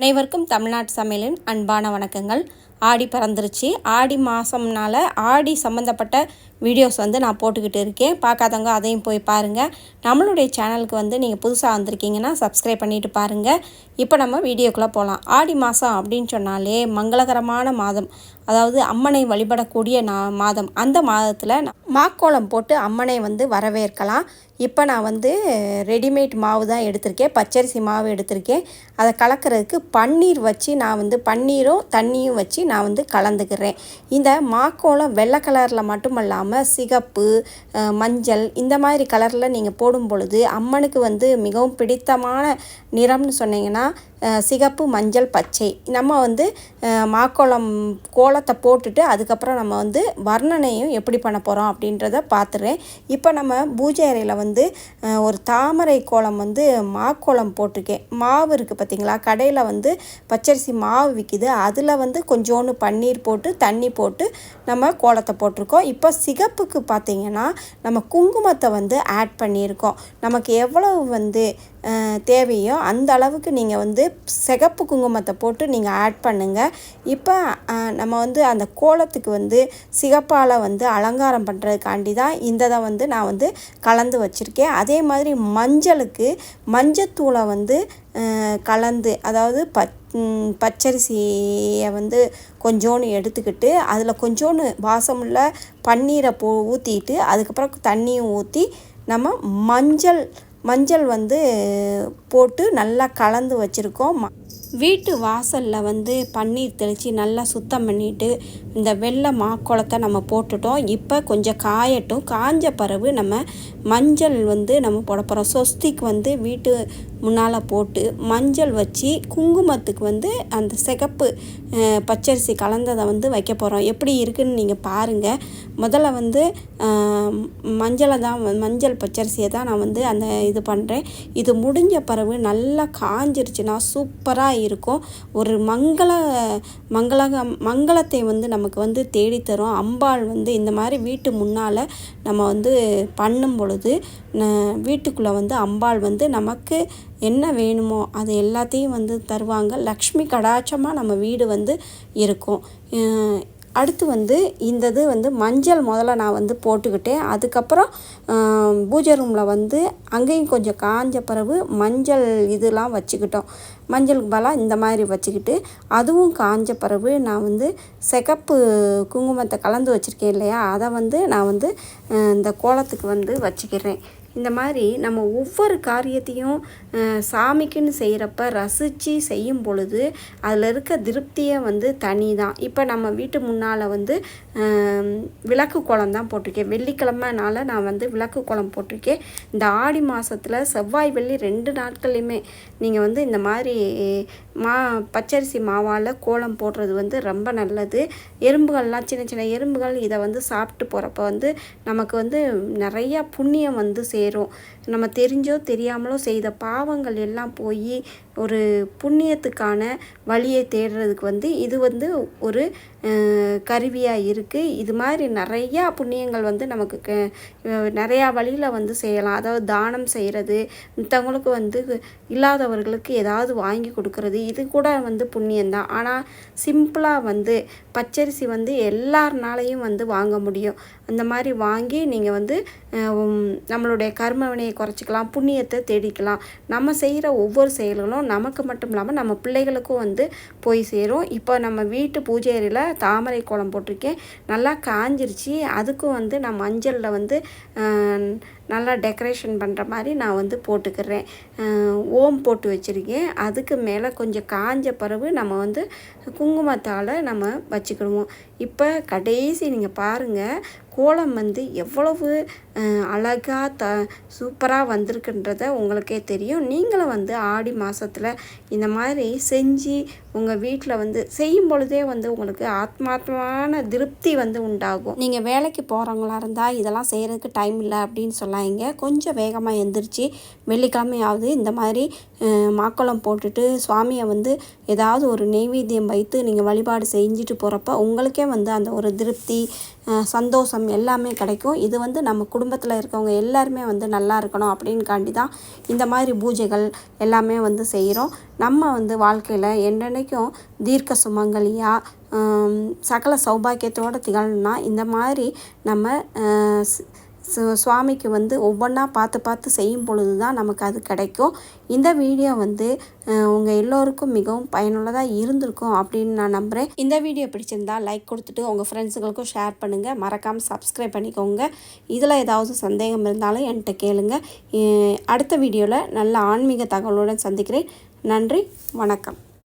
அனைவருக்கும் தமிழ்நாட்டு சமையலின் அன்பான வணக்கங்கள். ஆடி பறந்துருச்சு. ஆடி மாதம்னால ஆடி சம்மந்தப்பட்ட வீடியோஸ் வந்து நான் போட்டுக்கிட்டு இருக்கேன். பார்க்காதவங்க அதையும் போய் பாருங்கள் நம்மளுடைய சேனலுக்கு வந்து நீங்கள் புதுசாக வந்திருக்கீங்கன்னா சப்ஸ்கிரைப் பண்ணிவிட்டு பாருங்கள் இப்போ நம்ம வீடியோக்குள்ளே போகலாம் ஆடி மாதம் அப்படின்னு சொன்னாலே மங்களகரமான மாதம். அதாவது அம்மனை வழிபடக்கூடிய நா மாதம். அந்த மாதத்தில் மாக்கோளம் போட்டு அம்மனை வந்து வரவேற்கலாம். இப்போ நான் வந்து ரெடிமேட் மாவு தான் எடுத்திருக்கேன். பச்சரிசி மாவு எடுத்திருக்கேன். அதை கலக்கிறதுக்கு பன்னீர் வச்சு நான் வந்து பன்னீரும் தண்ணியும் வச்சு நான் வந்து கலந்துக்கிறேன். இந்த மாக்கோளம் வெள்ளை கலரில் மட்டும் இல்லாமல் சிகப்பு மஞ்சள் இந்த மாதிரி கலரில் நீங்கள் போடும் பொழுது அம்மனுக்கு வந்து மிகவும் பிடித்தமான நிறம்னு சொன்னீங்கன்னா சிகப்பு மஞ்சள் பச்சை. நம்ம வந்து மாக்கோளம் கோலத்தை போட்டுட்டு அதுக்கப்புறம் நம்ம வந்து வர்ணனையும் எப்படி பண்ண போகிறோம் அப்படின்றத பார்த்துறேன் இப்போ நம்ம பூஜை அறையில் வந்து ஒரு தாமரை கோலம் வந்து மாக்கோளம் போட்டிருக்கேன். மாவு இருக்குது பார்த்திங்களா கடையில் வந்து பச்சரிசி மாவு விற்கிது அதில் வந்து கொஞ்சம் கொஞ்சோண்டு பன்னீர் போட்டு தண்ணி போட்டு நம்ம கோலத்தை போட்டிருக்கோம். இப்போ சிகப்புக்கு பார்த்திங்கன்னா நம்ம குங்குமத்தை வந்து ஆட் பண்ணியிருக்கோம். நமக்கு எவ்வளவு வந்து தேவையோ அந்த அளவுக்கு நீங்கள் வந்து சிகப்பு குங்குமத்தை போட்டு நீங்கள் ஆட் பண்ணுங்கள் இப்போ நம்ம வந்து அந்த கோலத்துக்கு வந்து சிகப்பால் வந்து அலங்காரம் பண்ணுறதுக்காண்டி தான் இந்த தான் வந்து நான் வந்து கலந்து வச்சுருக்கேன். அதே மாதிரி மஞ்சளுக்கு மஞ்சத்தூளை வந்து கலந்து அதாவது பச் பச்சரிசியை வந்து கொஞ்சோன்னு எடுத்துக்கிட்டு அதில் கொஞ்சோன்னு வாசமுள்ள பன்னீரை போ ஊற்றிட்டு அதுக்கப்புறம் தண்ணியும் ஊற்றி நம்ம மஞ்சள் மஞ்சள் வந்து போட்டு நல்லா கலந்து வச்சுருக்கோம். வீட்டு வாசலில் வந்து பன்னீர் தெளித்து நல்லா சுத்தம் பண்ணிவிட்டு இந்த வெள்ளை மாக்கோளத்தை நம்ம போட்டுட்டோம். இப்போ கொஞ்சம் காயட்டும். காஞ்ச பிறகு நம்ம மஞ்சள் வந்து நம்ம போட போகிறோம் சொஸ்திக்கு வந்து வீட்டு முன்னால் போட்டு மஞ்சள் வச்சு குங்குமத்துக்கு வந்து அந்த சிகப்பு பச்சரிசி கலந்ததை வந்து வைக்க போகிறோம் எப்படி இருக்குதுன்னு நீங்கள் பாருங்கள் முதல்ல வந்து மஞ்சளை தான் மஞ்சள் பச்சரிசியை தான் நான் வந்து அந்த இது பண்ணுறேன் இது முடிஞ்ச பிறகு நல்லா காஞ்சிருச்சுன்னா சூப்பராக இருக்கும். ஒரு மங்கள மங்களக மங்களத்தை வந்து நமக்கு வந்து தேடித்தரும். அம்பாள் வந்து இந்த மாதிரி வீட்டு முன்னால் நம்ம வந்து பண்ணும் பொழுது வீட்டுக்குள்ளே வந்து அம்பாள் வந்து நமக்கு என்ன வேணுமோ அது எல்லாத்தையும் வந்து தருவாங்க. லக்ஷ்மி கடாட்சமாக நம்ம வீடு வந்து இருக்கும். அடுத்து வந்து இந்த இது வந்து மஞ்சள் முதல்ல நான் வந்து போட்டுக்கிட்டேன். அதுக்கப்புறம் பூஜை ரூமில் வந்து அங்கேயும் கொஞ்சம் காஞ்ச பிறகு மஞ்சள் இதெல்லாம் வச்சுக்கிட்டோம். மஞ்சளுக்கு பலம் இந்த மாதிரி வச்சுக்கிட்டு அதுவும் காஞ்ச பிறகு நான் வந்து சிகப்பு குங்குமத்தை கலந்து வச்சுருக்கேன் இல்லையா? அதை வந்து நான் வந்து இந்த கோலத்துக்கு வந்து வச்சுக்கிறேன். இந்த மாதிரி நம்ம ஒவ்வொரு காரியத்தையும் சாமிக்குன்னு செய்கிறப்ப ரசித்து செய்யும் பொழுது அதில் இருக்க திருப்தியை வந்து தனி தான் இப்போ நம்ம வீட்டு முன்னால் வந்து விளக்கு குளம் தான் போட்டிருக்கேன். வெள்ளிக்கிழமைனால நான் வந்து விளக்கு குளம் போட்டிருக்கேன். இந்த ஆடி மாதத்தில் செவ்வாய் வெள்ளி ரெண்டு நாட்கள்லையுமே நீங்கள் வந்து இந்த மாதிரி மா பச்சரிசி மாவால் கோலம் போடுறது வந்து ரொம்ப நல்லது. எறும்புகள்லாம் சின்ன சின்ன எறும்புகள் இதை வந்து சாப்பிட்டு போகிறப்ப வந்து நமக்கு வந்து நிறையா புண்ணியம் வந்து சேரும். நம்ம தெரிஞ்சோ தெரியாமலோ செய்த பாவங்கள் எல்லாம் போய் ஒரு புண்ணியத்துக்கான வழியை தேடுறதுக்கு வந்து இது வந்து ஒரு கருவியாக இருக்குது இது மாதிரி நிறையா புண்ணியங்கள் வந்து நமக்கு க நிறையா வழியில் வந்து செய்யலாம். அதாவது தானம் செய்கிறது மற்றவங்களுக்கு வந்து இல்லாதவர்களுக்கு ஏதாவது வாங்கி கொடுக்கறது இது கூட வந்து புண்ணியந்தான் ஆனால் சிம்பிளாக வந்து பச்சரிசி வந்து எல்லாருனாலையும் வந்து வாங்க முடியும். அந்த மாதிரி வாங்கி நீங்கள் வந்து நம்மளுடைய கர்ம வினையை குறைச்சிக்கலாம் புண்ணியத்தை தேடிக்கலாம். நம்ம செய்கிற ஒவ்வொரு செயல்களும் நமக்கு மட்டும் இல்லாமல் நம்ம பிள்ளைகளுக்கும் வந்து போய் சேரும். இப்போ நம்ம வீட்டு பூஜை அறையில் தாமரை கோலம் போட்டிருக்கேன். நல்லா காஞ்சிருச்சு. அதுக்கும் வந்து நான் மஞ்சளில் வந்து நல்லா டெக்கரேஷன் பண்ணுற மாதிரி நான் வந்து போட்டுக்கிறேன். ஓம் போட்டு வச்சுருக்கேன். அதுக்கு மேலே கொஞ்சம் காஞ்ச பிறகு நம்ம வந்து குங்குமத்தால் நம்ம வச்சுக்கிடுவோம். இப்போ கடைசி நீங்கள் பாருங்கள் கோலம் வந்து எவ்வளவு அழகாக த சூப்பராக வந்திருக்குன்றத உங்களுக்கே தெரியும். நீங்களும் வந்து ஆடி மாதத்தில் இந்த மாதிரி செஞ்சு உங்கள் வீட்டில் வந்து செய்யும் பொழுதே வந்து உங்களுக்கு ஆத்மாத்மான திருப்தி வந்து உண்டாகும். நீங்கள் வேலைக்கு போகிறவங்களா இருந்தால் இதெல்லாம் செய்கிறதுக்கு டைம் இல்லை அப்படின்னு சொல்ல இங்கே கொஞ்சம் வேகமாக எந்திரிச்சு வெள்ளிக்கிழமையாவது இந்த மாதிரி மாக்கோளம் போட்டுட்டு சுவாமியை வந்து ஏதாவது ஒரு நெய்வேத்தியம் வைத்து நீங்கள் வழிபாடு செஞ்சுட்டு போகிறப்ப உங்களுக்கே வந்து அந்த ஒரு திருப்தி சந்தோஷம் எல்லாமே கிடைக்கும். இது வந்து நம்ம குடும்பத்தில் இருக்கவங்க எல்லாருமே வந்து நல்லா இருக்கணும் அப்படின்காண்டி தான் இந்த மாதிரி பூஜைகள் எல்லாமே வந்து செய்கிறோம் நம்ம வந்து வாழ்க்கையில் என்னென்னைக்கும் தீர்க்க சுமங்கலியாக சகல சௌபாக்கியத்தோடு திகழணும்னா இந்த மாதிரி நம்ம சுவாமிக்கு வந்து ஒவ்வொன்றா பார்த்து பார்த்து செய்யும் பொழுது தான் நமக்கு அது கிடைக்கும். இந்த வீடியோ வந்து உங்கள் எல்லோருக்கும் மிகவும் பயனுள்ளதாக இருந்திருக்கும் அப்படின்னு நான் நம்புகிறேன் இந்த வீடியோ பிடிச்சிருந்தா லைக் கொடுத்துட்டு உங்கள் ஃப்ரெண்ட்ஸுகளுக்கும் ஷேர் பண்ணுங்கள் மறக்காமல் சப்ஸ்கிரைப் பண்ணிக்கோங்க. இதில் ஏதாவது சந்தேகம் இருந்தாலும் என்கிட்ட கேளுங்க. அடுத்த வீடியோவில் நல்ல ஆன்மீக தகவலுடன் சந்திக்கிறேன். நன்றி வணக்கம்.